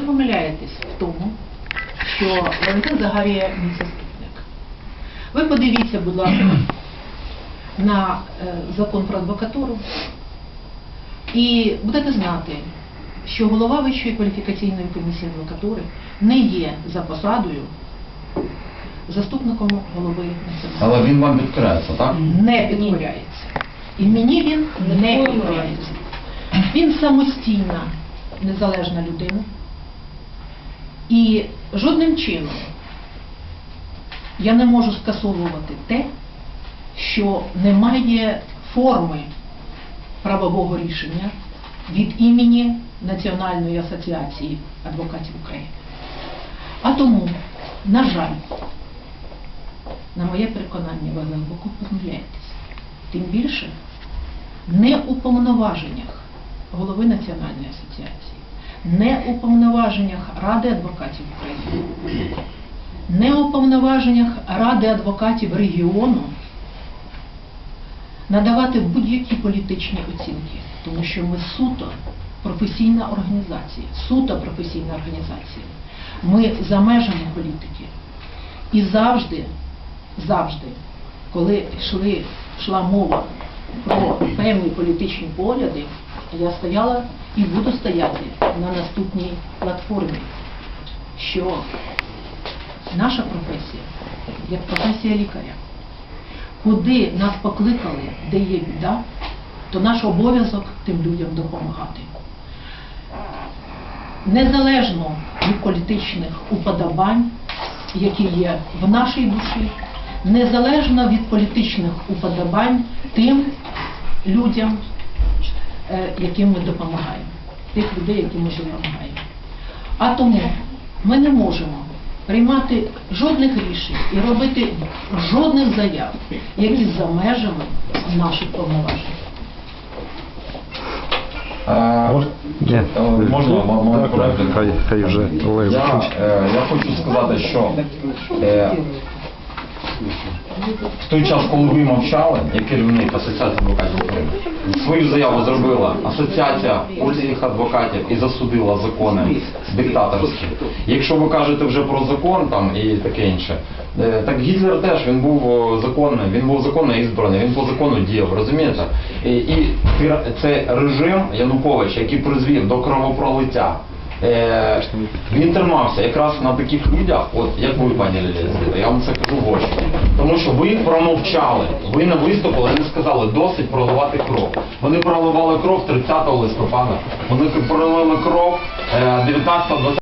Ви помиляєтесь в тому, що Валентин Загарія мій заступник. Ви подивіться, будь ласка, на е, закон про адвокатуру і будете знати, що голова Вищої кваліфікаційної комісії адвокатури не є за посадою заступником голови національної Але він вам підкоряється, так? не підкоряється. І мені він не підкоряється. Він самостійна, незалежна людина. І жодним чином я не можу скасовувати те, що немає форми правового рішення від імені Національної асоціації адвокатів України. А тому, на жаль, на моє переконання, ви глибоко помиляєтесь. Тим більше не у повноваженнях голови Національної асоціації, не у повноваженнях Ради адвокатів України, не у повноваженнях Ради адвокатів регіону надавати будь-які політичні оцінки, тому що ми суто професійна організація, суто професійна організація. Ми за межами політики. І завжди, завжди, коли йшли, йшла мова про певні політичні погляди, я стояла і буду стояти на наступній платформі, що? Наша професія, як професія лікаря, куди нас покликали, де є біда, то наш обов'язок тим людям допомагати. Незалежно від політичних уподобань, які є в нашій душі, незалежно від політичних уподобань тим людям, яким ми допомагаємо, тих людей, яким ми допомагаємо. А тому ми не можемо приймати жодних рішень і робити жодних заяв, які за межами наших повноважень. Е, Ні. е, Можна хай, хай вже Я, е, я хочу сказати, що е, в той час, коли ви мовчали, як керівник Асоціації адвокатів України, свою заяву зробила Асоціація польських адвокатів і засудила закони диктаторські. Якщо ви кажете вже про закон там і таке інше, е, так Гітлер теж він був законний, він був законно ізбраний, він по закону діяв, розумієте? І, і пір- це режим Януковича, який призвів до кровопролиття. Е, він тримався якраз на таких людях, от як ви, пані Лілія, я вам це кажу в очі. Тому що ви промовчали, ви не виступили, не сказали досить проливати кров. Вони проливали кров 30 листопада, вони пролили кров е, 19-20